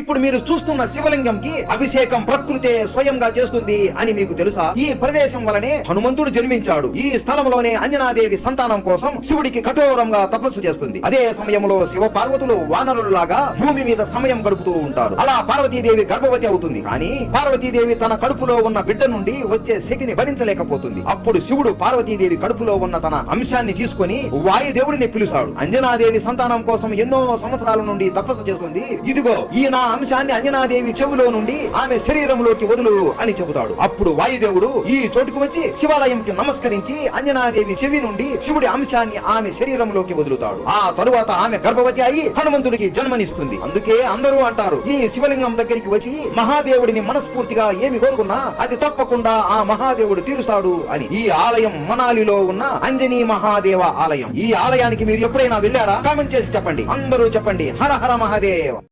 ఇప్పుడు మీరు చూస్తున్న శివలింగం కి అభిషేకం ప్రకృతే స్వయంగా చేస్తుంది అని మీకు తెలుసా? ఈ ప్రదేశం వలనే హనుమంతుడు జన్మించాడు. ఈ స్థలంలోనే అంజనాదేవి సంతానం కోసం శివుడికి కఠోరంగా తపస్సు చేస్తుంది. అదే సమయంలో శివ పార్వతులు వానరులాగా భూమి మీద సమయం గడుపుతూ ఉంటారు. అలా పార్వతీదేవి గర్భవతి అవుతుంది. కానీ పార్వతీదేవి తన కడుపులో ఉన్న బిడ్డ నుండి వచ్చే శక్తిని భరించలేకపోతుంది. అప్పుడు శివుడు పార్వతీదేవి కడుపులో ఉన్న తన అంశాన్ని తీసుకొని వాయుదేవుడిని పిలుస్తాడు. అంజనాదేవి సంతానం కోసం ఎన్నో సంవత్సరాల నుండి తపస్సు చేస్తుంది. ఇదిగో ఈ ఆ అంశాన్ని అంజనాదేవి చెవులో నుండి ఆమె శరీరంలోకి వదులు అని చెబుతాడు. అప్పుడు వాయుదేవుడు ఈ చోటుకు వచ్చి శివాలయంకి నమస్కరించి అంజనాదేవి చెవి నుండి శివుడి అంశాన్ని ఆమె శరీరంలోకి వదులుతాడు. ఆ తరువాత ఆమె గర్భవతి అయి హనుమంతుడికి జన్మనిస్తుంది. అందుకే అందరూ అంటారు ఈ శివలింగం దగ్గరికి వచ్చి మహాదేవుడిని మనస్ఫూర్తిగా ఏమి కోరుకున్నా అది తప్పకుండా ఆ మహాదేవుడు తీరుస్తాడు అని. ఈ ఆలయం మనాలిలో ఉన్న అంజనీ మహాదేవ ఆలయం. ఈ ఆలయానికి మీరు ఎప్పుడైనా వెళ్ళారా? కామెంట్ చేసి చెప్పండి. అందరూ చెప్పండి. హర హర మహాదేవ.